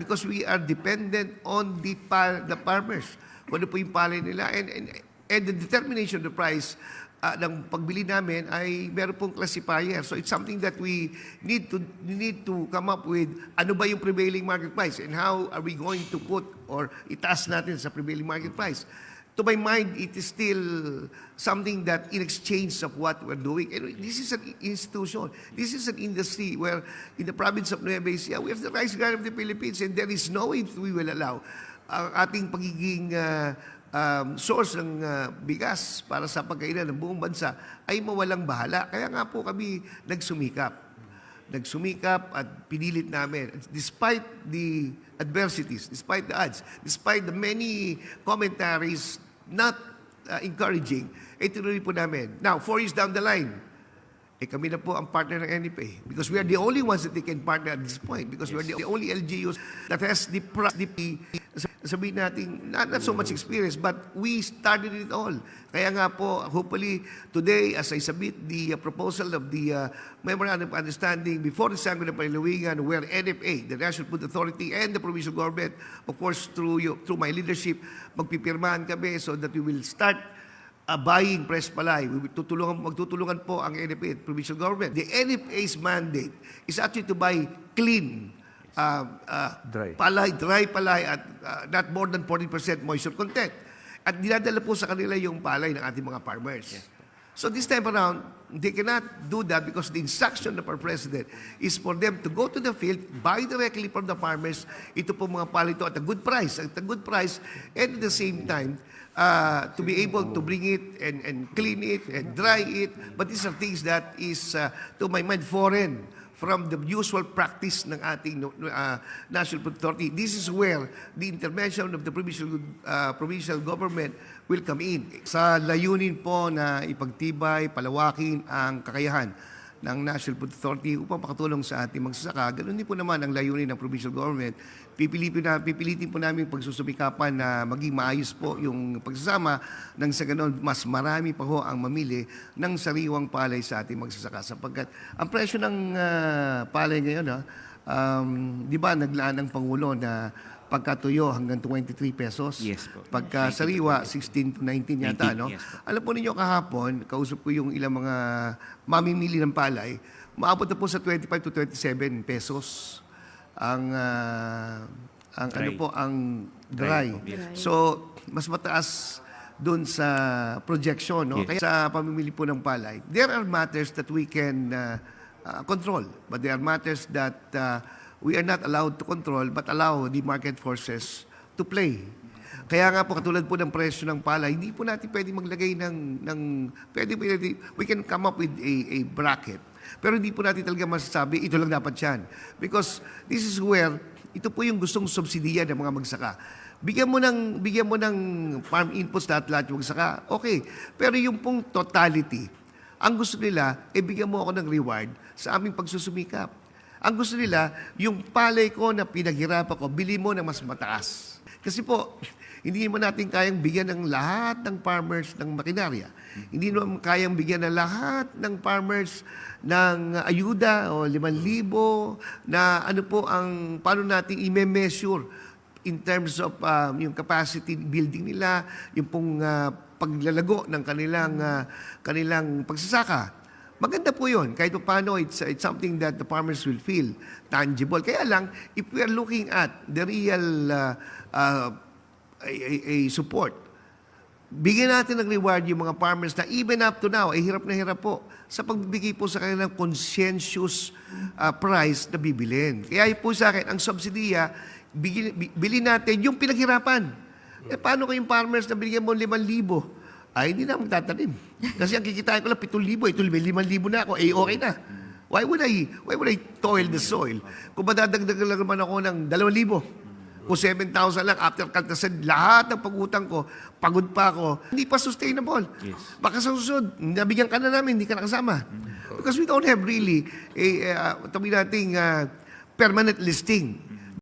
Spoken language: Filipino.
because we are dependent on the, par, the farmers. Kung ano po yung palay nila. And, and, and the determination of the price ah, ng pagbili namin ay meron pong classifier. So it's something that we need to need to come up with ano ba yung prevailing market price and how are we going to put or itaas natin sa prevailing market price. To my mind, it is still something that in exchange of what we're doing. And this is an institution. This is an industry where in the province of Nueva Ecija, we have the rice garden of the Philippines and there is no way we will allow ang ating pagiging ah, um, source ng ah, bigas para sa pagkainan ng buong bansa ay mawalang bahala. Kaya nga po kami nagsumikap. Nagsumikap at pinilit namin. Despite the adversities, despite the odds, despite the many commentaries not uh, encouraging, eh tinuloy po namin. Now, four years down the line, eh kami na po ang partner ng NFA because we are the only ones that they can partner at this point. Because we are the only LGUs that has the, the sabihin natin, not, not so much experience, but we started it all. Kaya nga po, hopefully, today, as I submit the uh, proposal of the uh, Memorandum of Understanding before the Sanggol ng Palilawigan, where NFA, the National Food Authority, and the provincial government, of course, through, you, through my leadership, magpipirmahan kami so that we will start uh, buying press palay. Tutulungan, magtutulungan po ang NFA at provincial government. The NFA's mandate is actually to buy clean uh, uh, Dry. palay, dry palay at uh, not more than 40% moisture content. At dinadala po sa kanila yung palay ng ating mga farmers. So this time around, they cannot do that because the instruction of our president is for them to go to the field, buy directly from the farmers, ito po mga palay ito at a good price, at a good price, and at the same time, uh, to be able to bring it and, and clean it and dry it. But these are things that is, uh, to my mind, foreign from the usual practice ng ating uh, National Authority. This is where the intervention of the provincial, uh, provincial government will come in. Sa layunin po na ipagtibay, palawakin ang kakayahan ng National Food Authority upang makatulong sa ating magsasaka. Ganun din po naman ang layunin ng provincial government. Pipilitin, na, pipilitin po namin pagsusumikapan na maging maayos po yung pagsasama nang sa ganun mas marami pa ho ang mamili ng sariwang palay sa ating magsasaka. Sapagkat ang presyo ng ah, palay ngayon, ha, um, di ba naglaan ng Pangulo na pagkatuyo hanggang 23 pesos. Yes po. Pagka sariwa, 16 to 19 yata, 19, no? yes po. Alam po ninyo kahapon, kausap ko yung ilang mga mamimili ng palay, maabot na po sa 25 to 27 pesos ang ah, ang Dry. ano po ang Dry dry. po, yes. So, mas mataas doon sa projection, no? Yes. Kaya sa pamimili po ng palay, there are matters that we can ah, ah, control, but there are matters that ah, we are not allowed to control but allow the market forces to play. Kaya nga po katulad po ng presyo ng palay, hindi po natin pwede maglagay ng ng pwede pwede we can come up with a a bracket. Pero hindi po natin talaga masasabi ito lang dapat 'yan. Because this is where ito po yung gustong subsidiya ng mga magsaka. Bigyan mo ng bigyan mo ng farm inputs lahat lahat yung magsaka. Okay. Pero yung pong totality, ang gusto nila, eh bigyan mo ako ng reward sa aming pagsusumikap. Ang gusto nila, yung palay ko na pinaghirapan ko, bili mo na mas mataas. Kasi po, hindi naman natin kayang bigyan ng lahat ng farmers ng makinarya. Hindi naman kayang bigyan ng lahat ng farmers ng ayuda o 5,000 na ano po ang, paano natin i-measure in terms of um, yung capacity building nila, yung pong ah, paglalago ng kanilang ah, kanilang pagsasaka. Maganda po yun. Kahit pa paano, it's, it's something that the farmers will feel tangible. Kaya lang, if we are looking at the real uh, uh, a, a- support, bigyan natin ng reward yung mga farmers na even up to now, ay hirap na hirap po sa pagbibigay po sa kanilang conscientious uh, price na bibilin. Kaya po sa akin, ang subsidiya, bigyan, bi- bilhin natin yung pinaghirapan. Eh, paano kayong farmers na binigyan mo 5,000? Ay, hindi na magtatanim. Kasi ang kikitain ko lang 7,000, ito 5,000 na ako, eh okay na. Why would I, why would I toil the soil? Kung madadagdag lang naman ako ng 2,000, kung 7,000 lang after kaltasan, lahat ng pag-utang ko, pagod pa ako, hindi pa sustainable. Yes. Baka sa susunod, nabigyan ka na namin, hindi ka nakasama. Because we don't have really a, uh, tabi nating uh, permanent listing